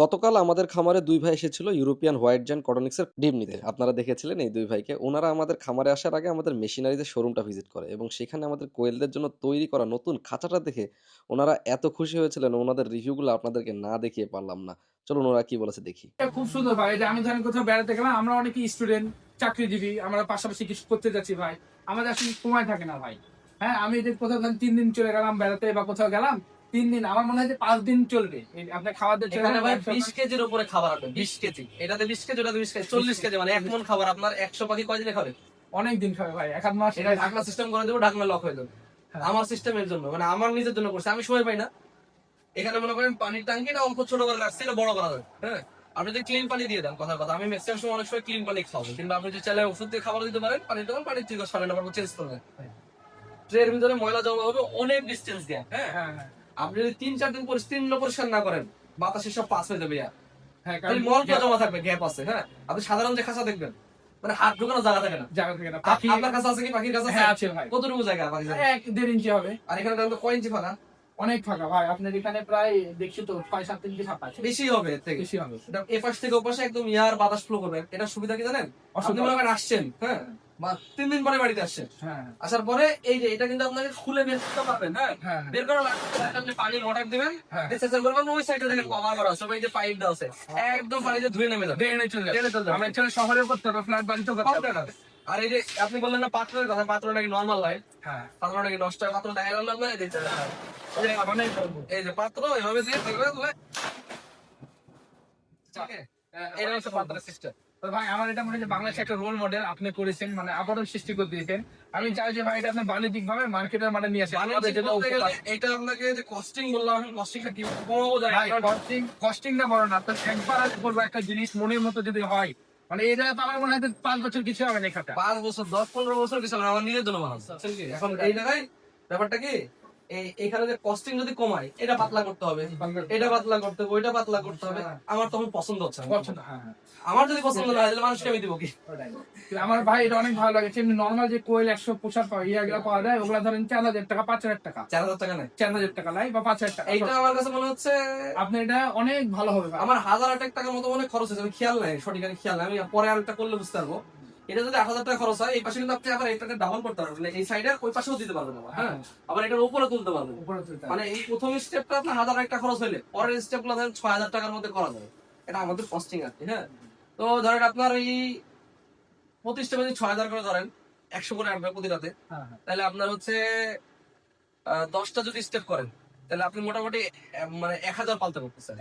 গতকাল আমাদের খামারে দুই ভাই এসেছিল ইউরোপিয়ান হোয়াইট জায়ান্ট কটনিক্সের ডিম নিতে। আপনারা দেখেছিলেন এই দুই ভাইকে। ওনারা আমাদের খামারে আসার আগে আমাদের মেশিনারিজের শোরুমটা ভিজিট করে এবং সেখানে আমাদের কোয়েলদের জন্য তৈরি করা নতুন খাঁচাটা দেখে ওনারা এত খুশি হয়েছিলেন। ওনাদের রিভিউগুলো আপনাদেরকে না দেখিয়ে পারলাম না। চলুন ওনারা কি বলেছে দেখি। খুব সুন্দর ভাই। এটা আমি ধরেন কোথাও বেড়াতে গেলাম আমরা অনেকেই স্টুডেন্ট চাকরিজীবী আমরা পাশাপাশি কিছু করতে যাচ্ছি ভাই। আমাদের আসলে সময় থাকে না ভাই। হ্যাঁ আমি যে কোথাও তিন দিন চলে গেলাম বেড়াতে বা কোথাও গেলাম তিন দিন আমার মনে হয় যে পাঁচ দিন চলবে। আপনার খাবার চলে এখানে ভাই বিশ কেজির উপরে খাবার আসবে বিশ কেজি। এটাতে বিশ কেজি ওটাতে বিশ কেজি চল্লিশ কেজি মানে এক মন খাবার। আপনার একশো পাখি কয়দিনে খাবে? অনেক দিন খাবে ভাই এক মাস। এটা ঢাকনা সিস্টেম করে দেবো ঢাকনা লক হয়ে যাবে। হ্যাঁ। আমার সিস্টেমের জন্য মানে আমার নিজের জন্য করছে আমি সময় পাই না। এখানে মনে করেন পানির ট্যাঙ্কিটা অল্প ছোট করে রাখছি এটা বড় করা যাবে হ্যাঁ? আপনি যদি ক্লিন পানি দিয়ে দেন কথার কথা আমি ম্যাক্সিমাম সময় অনেক সময় ক্লিন পানি খাব কিন্তু আপনি যদি চাইলে ওষুধ দিয়ে খাবার দিতে পারেন পানি দেবেন পানি ঠিক সাড়ে নাম্বার চেঞ্জ করবেন ট্রের ভিতরে ময়লা জমা হবে অনেক ডিস্টেন্স দিয়ে হ্যাঁ? হ্যাঁ হ্যাঁ। আপনি যদি তিন চার দিন পরিস্থিতি পরিষ্কার না করেন বাতাসে সব পাস হয়ে যাবে ইয়ার হ্যাঁ মল জমা থাকবে গ্যাপ আছে হ্যাঁ? আপনি সাধারণ যে খাঁচা দেখবেন মানে হাত ঢুকানো জায়গা থাকে না। জায়গা থেকে না পাখি আপনার কাছে আছে কি? পাখির কাছে হ্যাঁ আছে ভাই। কতটুকু জায়গা জায়গা? এক দেড় ইঞ্চি হবে। আর এখানে দেখেন তো কয় ইঞ্চি ফাঁকা? অনেক ফাঁকা ভাই আপনার এখানে প্রায় দেখছি তো ছয় সাত ইঞ্চি ফাঁকা আছে। বেশি হবে থেকে। বেশি হবে। এটা এপাশ থেকে ওপাশে একদম ইয়ার বাতাস ফ্লো করবে। এটা সুবিধা কি জানেন? অসুবিধা। আসছেন হ্যাঁ? তিন দিন পরে বাড়িতে আসছেন? হ্যাঁ। আসার পরে এই যে এটা কিন্তু আপনাকে খুলে বের করতে পারবেন হ্যাঁ? হ্যাঁ। বের করার আপনি পানি মোটর দিবেন হ্যাঁ। করবেন ওই সাইডে দেখেন কভার করা ওই যে পাইপ দেওয়া আছে একদম পানিতে ধুয়ে নেমে যাবে। ড্রেনে চলে যাবে। ড্রেনে চলে। আমরা এখানে করতে হবে ফ্ল্যাট বাড়িতেও করতে হবে। আর এই যে আপনি বললেন না পাত্রের কথা পাত্র নাকি নর্মাল হয় হ্যাঁ। পাত্র নাকি নষ্ট হয় পাত্র দেখা গেল না এই যে পাত্র এভাবে দিয়ে দেখবে এটা হচ্ছে পাত্রের সিস্টেম তো ভাই আমার এটা মনে হয় বাংলাদেশে একটা রোল মডেল আপনি করেছেন মানে আবারও সৃষ্টি করে দিয়েছেন। আমি চাই যে ভাই এটা আপনি বাণিজ্যিক ভাবে মার্কেটের মানে নিয়ে আসেন। এটা আপনাকে যে কস্টিং বললাম কস্টিংটা কি কমাবো কস্টিং কস্টিং না বড় না আপনার একবার আজ করব একটা জিনিস মনের মতো যদি হয় মানে এটা তো আমার মনে হয় পাঁচ বছর কিছু হবে না পাঁচ বছর দশ পনেরো বছর কিছু হবে আমার নিজের জন্য বানাচ্ছি এখন এই জায়গায় ব্যাপারটা কি এখানে যে কস্টিং যদি কমায় এটা পাতলা করতে হবে। এটা পাতলা করতে হবে ওইটা পাতলা করতে হবে। আমার তখন পছন্দ হচ্ছে পছন্দ হ্যাঁ হ্যাঁ। আমার যদি পছন্দ না হয় তাহলে মানুষকে আমি দিব কি? আমার ভাই এটা অনেক ভালো লাগে। এমনি নর্মাল যে কোয়েল একশো পোশাক পাওয়া ইয়াগুলো পাওয়া যায় ওগুলা ধরেন চার হাজার টাকা পাঁচ হাজার টাকা। চার হাজার টাকা নেই। চার হাজার টাকা লাই বা পাঁচ হাজার টাকা। এইটা আমার কাছে মনে হচ্ছে আপনি এটা অনেক ভালো হবে আমার হাজার আটেক টাকার মতো অনেক খরচ হয়েছে আমি খেয়াল নাই সঠিক আমি খেয়াল নাই। আমি পরে আরেকটা করলে বুঝতে পারব। এটা যদি আট হাজার টাকা খরচ হয় এই পাশে কিন্তু আপনি আবার এটাকে ডাবল করতে পারবেন। মানে এই সাইডে ওই পাশেও দিতে পারবেন হ্যাঁ? আবার এটার উপরে তুলতে পারবেন। মানে এই প্রথম স্টেপটা আপনার হাজার একটা খরচ হইলে পরের স্টেপগুলো ধরেন ছয় হাজার টাকার মধ্যে করা যাবে এটা আমাদের কস্টিং আর কি হ্যাঁ? তো ধরেন আপনার এই প্রতি স্টেপে যদি ছয় হাজার করে ধরেন একশো করে আনবে প্রতি রাতে হ্যাঁ, হ্যাঁ। তাহলে আপনার হচ্ছে দশটা যদি স্টেপ করেন তাহলে আপনি মোটামুটি মানে এক হাজার পালতে পারতেছেন।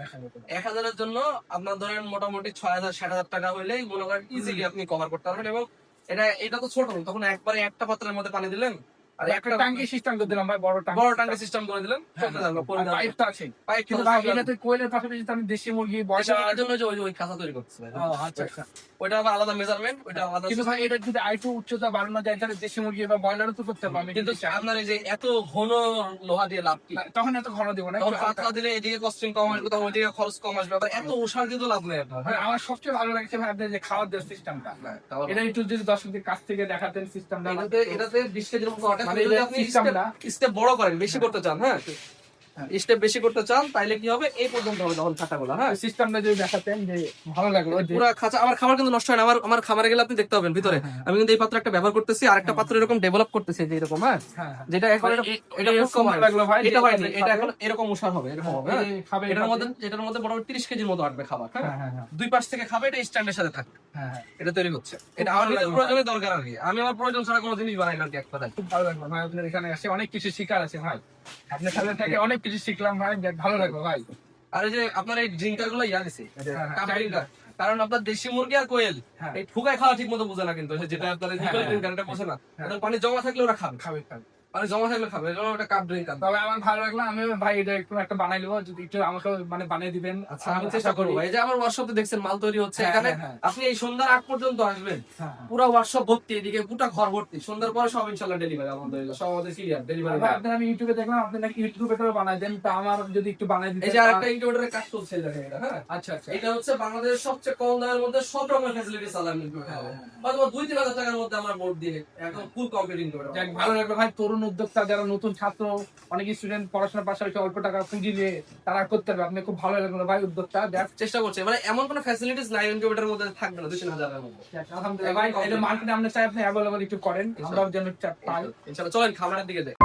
এক হাজারের জন্য আপনার ধরেন মোটামুটি ছয় হাজার ষাট হাজার টাকা হইলেই মনে করেন ইজিলি আপনি কভার করতে পারবেন এবং এটা এটা তো ছোট তখন একবারে একটা পাত্রের মধ্যে পানি দিলেন আর আর একটা টাঙ্কি সিস্টেম করে দিলাম ভাই বড় টাঙ্কি বড় টাঙ্কি সিস্টেম করে দিলেন? চলতে থাকল, পরে যাবে। পাইপটা আছে পাইপ কিন্তু কিন্তু ভাই এটাতে কোয়েলের পাশাপাশি আমি দেশি মুরগি বয়সা জন্য যে ওই যে তৈরি করতেছে ভাই। আচ্ছা আচ্ছা। ওইটা আবার আলাদা মেজারমেন্ট ওইটা আলাদা কিন্তু ভাই এটা যদি আইটু উচ্চতা বাড়ানো যায় তাহলে দেশি মুরগি বা ব্রয়লারও তো করতে পারবে কিন্তু আপনার এই যে এত ঘন লোহা দিয়ে লাভ কি? তখন এত ঘন দিব না তখন পাতলা দিলে এদিকে কস্টিং কম আসবে তখন ওইদিকে খরচ কম আসবে আবার এত ওষার দিয়ে তো লাভ নেই আপনার। আমার সবচেয়ে ভালো লাগছে ভাই আপনার যে খাওয়ার দেওয়ার সিস্টেমটা এটা একটু যদি দর্শকদের কাছ থেকে দেখাতেন সিস্টেমটা এটাতে এটাতে বিশ কেজির মতো আটা মানে আপনি স্টেপ বড় করেন বেশি করতে চান হ্যাঁ হ্যাঁ। স্টেপ বেশি করতে চান তাইলে কি হবে? এই পর্যন্ত হবে তখন খাতাগুলো হ্যাঁ? সিস্টেমটা যদি দেখাতেন যে ভালো লাগল পুরো খাঁচা আমার খাবার কিন্তু নষ্ট হয় না আমার আমার খামারে গেলে আপনি দেখতে পাবেন ভিতরে। হ্যাঁ, হ্যাঁ। আমি কিন্তু এই পাত্র একটা ব্যবহার করতেছি আর একটা পাত্র এরকম ডেভেলপ করতেছি যে এরকম হ্যাঁ? হ্যাঁ, হ্যাঁ। যেটা এখন মানে এটা- কম লাগল ভাই, এটা হয়নি এটা এখন এরকম উষার হবে এরকম হবে হ্যাঁ? খাবে এটার মধ্যে এটার মধ্যে মোটামুটি তিরিশ কেজির মতো আটবে খাবার হ্যাঁ? হ্যাঁ, হ্যাঁ, হ্যাঁ, দুই পাশ থেকে খাবে এটা স্ট্যান্ডের সাথে থাকবে। হ্যাঁ, হ্যাঁ। এটা তৈরি হচ্ছে। এটা আমার দরকার আর কি। আমি আমার প্রয়োজন ছাড়া কোনো জিনিস বানাই না কি এক কথায়। খুব ভালো লাগল ভাই আপনার এখানে আসে অনেক কিছু শিকার আছে ভাই। আপনার সাথে থেকে অনেক কিছু শিখলাম ভাই ভালো লাগল ভাই আর এই যে আপনার এই ড্রিঙ্কারগুলো ইয়া দিছে হ্যাঁ, হ্যাঁ, কারণ আপনার দেশি মুরগি আর কোয়েল হ্যাঁ। এই ঠুকায় খাওয়া ঠিক মতো বোঝে না কিন্তু যেটা আপনার। ড্রিঙ্কার এটা বোঝে না। পানি জমা থাকলে ওরা খাবে খাবে খাবে পানি জমা থাকলে খাবে জন্য ওটা কাপ ড্রিঙ্কার তবে আমার ভালো লাগল আমি ভাই এটা একটু একটা বানাই নেব যদি একটু আমাকে মানে বানিয়ে দিবেন। আচ্ছা আমি চেষ্টা করব। এই যে আমার ওয়ার্কশপে দেখছেন মাল তৈরি হচ্ছে। হ্যাঁ, এখানে হ্যাঁ, হ্যাঁ। আপনি এই সন্ধ্যার আগ পর্যন্ত আসবেন। পুরো ওয়ার্কশপ ভর্তি এদিকে গোটা ঘর ভর্তি। সন্ধ্যার পরে সব ইনশাল্লাহ ডেলিভারি সব আমাদের ডেলিভারি আপনার আমি ইউটিউবে দেখলাম আপনি নাকি ইউটিউবে করে বানাই দেন তা আমার যদি একটু বানাই দিতে এই যে আরেকটা ইনকিউবেটরের কাজ চলছে দেখেন এটা, হ্যাঁ? আচ্ছা আচ্ছা। এটা হচ্ছে বাংলাদেশের সবচেয়ে কম দামের মধ্যে সব রকমের ইনকিউবেটর বা তোমার দুই তিন হাজার টাকার মধ্যে আমরা বোর্ড দিয়ে একদম ফুল কমপ্লিট ইনকিউবেটর ভালো লাগল ভাই তরুণ তরুণ উদ্যোক্তা যারা নতুন ছাত্র অনেক স্টুডেন্ট পড়াশোনার পাশাপাশি অল্প টাকা পুঁজি নিয়ে তারা করতে পারবে। আপনি খুব ভালো লাগল ভাই উদ্যোক্তা দেখ। চেষ্টা করছে। মানে এমন কোনো ফ্যাসিলিটিস নাই ইনকিউবেটরের মধ্যে থাকবে না দুই তিন হাজারের মধ্যে। আলহামদুলিল্লাহ। ভাই এটা মার্কেটে আমরা চাই আপনি অ্যাভেলেবল একটু করেন। আমরাও যেন পাই। ইনশাআল্লাহ চলেন খামারের দিকে যাই।